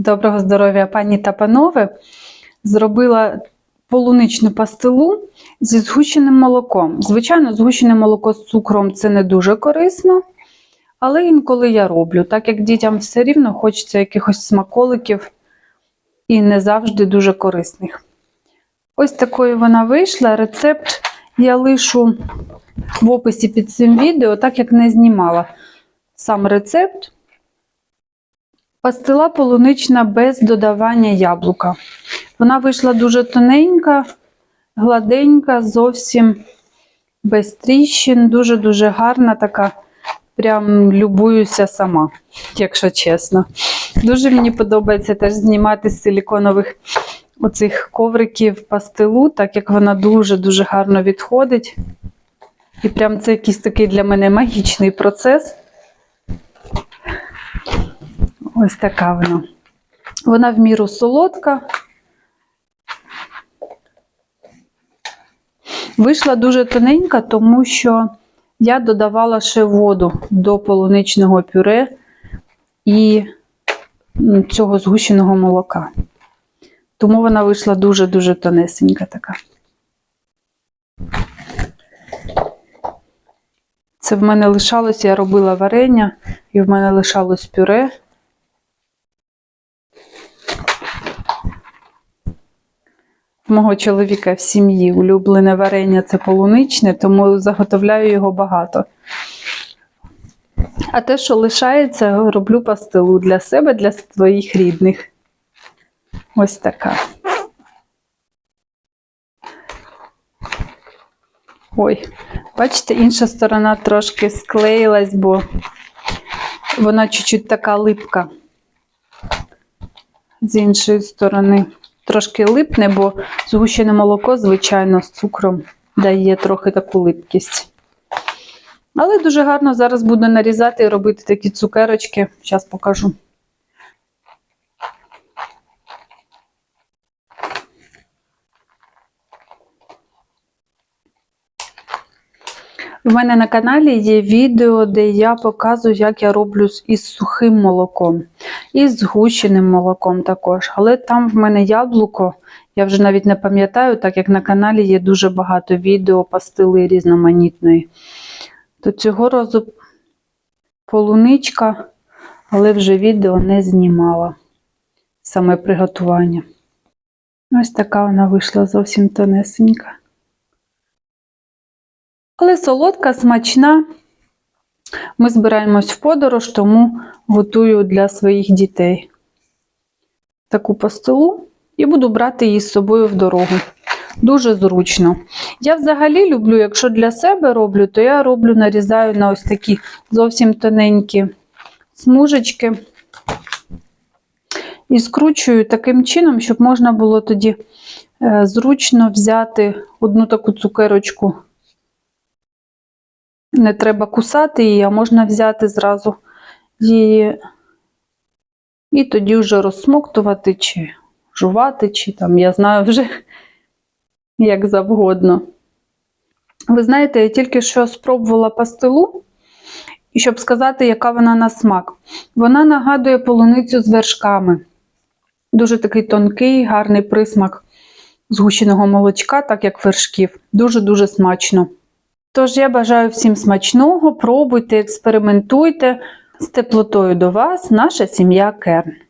Доброго здоров'я, пані та панове. Зробила полуничну пастилу зі згущеним молоком. Звичайно, згущене молоко з цукром це не дуже корисно, але інколи я роблю, так як дітям все рівно хочеться якихось смаколиків і не завжди дуже корисних. Ось такою вона вийшла. Рецепт я лишу в описі під цим відео, так як не знімала сам рецепт. Пастила полунична без додавання яблука. Вона вийшла дуже тоненька, гладенька, зовсім без тріщин, дуже-дуже гарна така. Прям любуюся сама, якщо чесно. Дуже мені подобається теж знімати з силіконових оцих ковриків пастилу, так як вона дуже-дуже гарно відходить. І прям це якийсь такий для мене магічний процес. Ось така вона. Вона в міру солодка. Вийшла дуже тоненька, тому що я додавала ще воду до полуничного пюре і цього згущеного молока. Тому вона вийшла дуже-дуже тонесенька така. Це в мене лишалось, я робила варення, і в мене лишалось пюре. Мого чоловіка в сім'ї улюблене варення це полуничне, тому заготовляю його багато. А те, що лишається, роблю пастилу для себе, для своїх рідних. Ось така. Ой, бачите, інша сторона трошки склеїлась, бо вона чуть-чуть така липка. З іншої сторони трошки липне, бо згущене молоко, звичайно, з цукром дає трохи таку липкість. Але дуже гарно зараз буду нарізати і робити такі цукерочки. Зараз покажу. У мене на каналі є відео, де я показую, як я роблю із сухим молоком, і з згущеним молоком також. Але там в мене яблуко, я вже навіть не пам'ятаю, так як на каналі є дуже багато відео пастили різноманітної. То цього разу полуничка, але вже відео не знімала. Саме приготування. Ось така вона вийшла зовсім тонесенька. Але солодка, смачна. Ми збираємось в подорож, тому готую для своїх дітей таку пастилу і буду брати її з собою в дорогу. Дуже зручно. Я взагалі люблю, якщо для себе роблю, то я роблю, нарізаю на ось такі зовсім тоненькі смужечки. І скручую таким чином, щоб можна було тоді е, зручно взяти одну таку цукерочку не треба кусати її, а можна взяти зразу її і тоді вже розсмоктувати, чи жувати, чи там, я знаю вже як завгодно. Ви знаєте, я тільки що спробувала пастилу, щоб сказати, яка вона на смак. Вона нагадує полуницю з вершками. Дуже такий тонкий, гарний присмак згущеного молочка, так як вершків. Дуже-дуже смачно. Тож я бажаю всім смачного, пробуйте, експериментуйте з теплотою до вас, наша сім'я Керн.